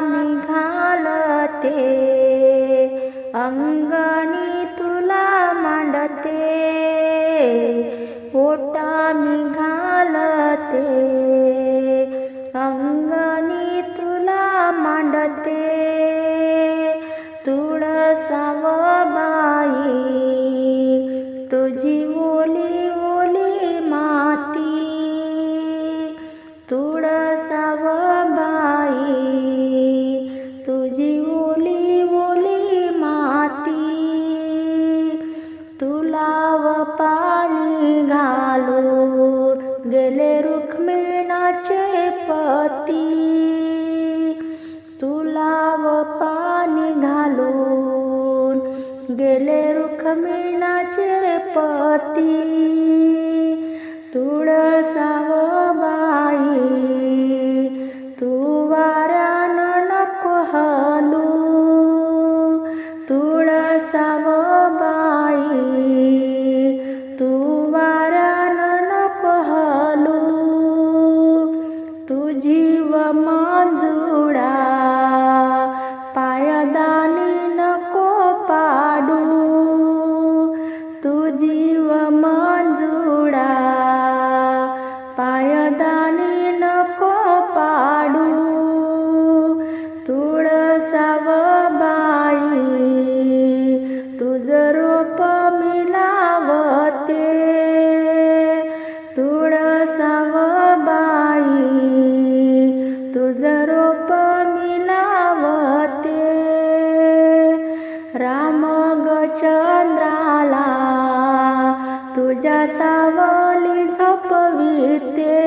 मी घालते अंगणी तुला मांडते. पती तुळसाव बाई तू वाऱ्यान नको हलू तुळसाव बाई तू वाऱ्यान नको हलू तुझी तुझ्या सावली झोपविते.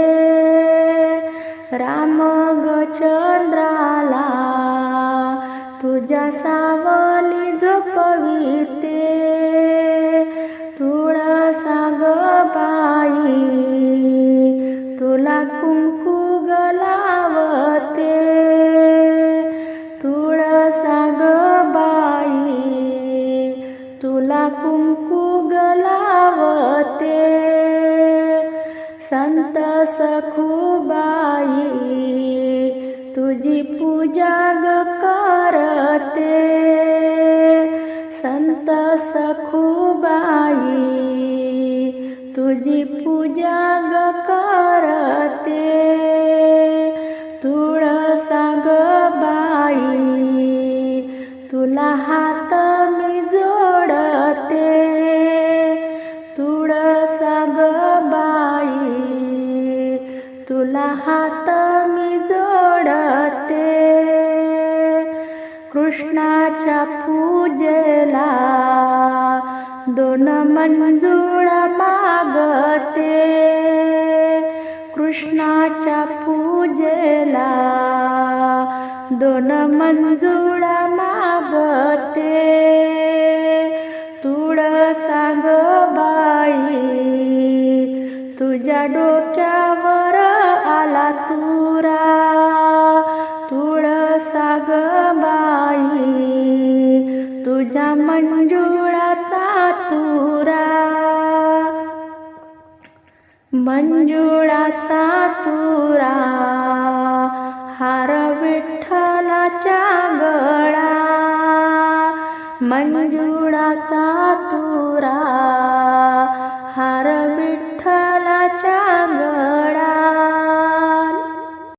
राम ग चंद्राला तुझ्या सावली झोपविते. संत सखूबाई तुझी पूजा ग करते. संत सखूबाई तुझी पूजा ग करते. हात मी जोडते. कृष्णाच्या पूजेला दोन मंजूळ मागते. कृष्णाच्या पूजेला दोन मंजूळ मागते. तुळसा सांग बाई तुझ्या डोक्यावर झाला तुरा तुळसाग बाई तुझ्या मंजुळाचा तुरा. मंजुळाचा तुरा हार विठ्ठलाच्या गळा. मंजुळाचा तुरा हार विठ्ठलाच्या गळा.